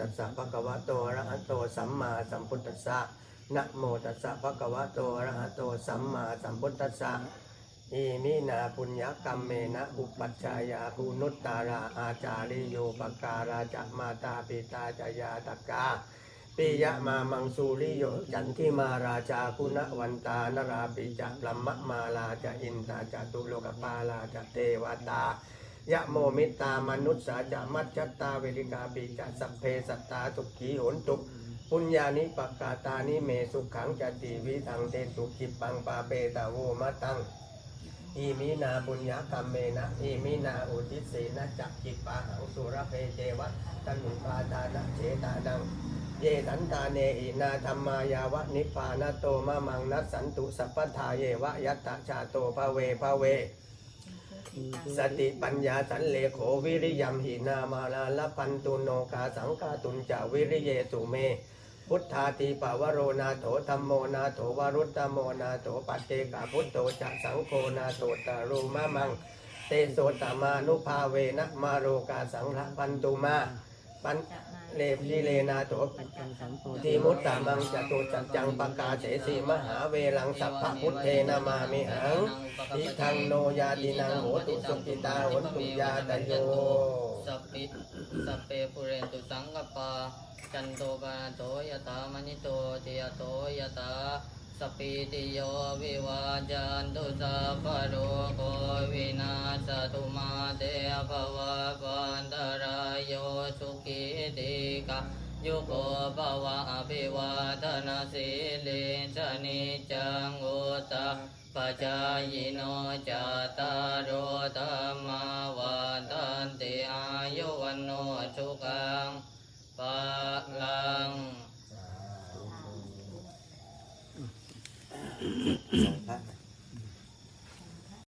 ตัสสะภะคะวะโตอะระหะโตสัมมาสัมพุทธัสสะนะโมตัสสะภะคะวะโตอะระหะโตสัมมาสัมพุทธัสสะอิมินาปุญญกรรมเมนะอุปัชฌายาภูนุตตาราอาจาริโยปการาจะมาตาปิตาจายาตกาปิยะมามังสุริโยจันทิมาราชาคุณวันตานราปิจะลัมมะมาลาจะอินตาจะตุโลกปาลาจะเทวตา ยะโมมิตามนุษย์สาจะมัจจตาเวริกาปิจะสัพเพสัตตาทุขีโหนตุปุญญานิปกาตานิเมสุขังจติวิทังเตสุขิปังปาเปตาโวมะตังอิมินาบุญญากรรมเมนะอิมินาอุทิเสนะจักกิปาหังสุรเพเจวะตันุปาทานะเจตานังเยสันตาเนอินาธรรมายาวะนิพพานโตมะมังนัสสันตุสัพพทาเยวะยัตตะชาโตภเวภเว สติปัญญาสันเลโขวิริยมหินามาลาลพันตุโนกาสังกาตุนจาวิริเยสุเม พุทธาติปาวโรนาโถธรรมโมนาโถวรุตตโมนาโถปัจเจกพุทโธจะสังโฆนาโถตารุมะมัง เตโสตมานุภาเวนะมาโรกาสังฆพันตุมาปัน เลพีเลนาโถปัจจังสังโฆทีมุตตามังจตุจัจจังปกาเสสีมหาเวลังสัพพพุทเทนามามิหังอิทังโนยาตินังโหตุสุกิตาหนตุยาตโยสัพพิสัพเพปุเรนตุสังกปาจันโทปนโตยตามณิโตติยโตยตาสพพิติโยวิวาจันตุสัพพะโรโควินาศตุมาเตภวะวันตร สุขีติกายุโกภวะอภิวาทนาสิลิสนิจังอุตตะปัจจายโนจตารโอธรรมาวันตันติอายุวันโนสุขังปะลังสองพระ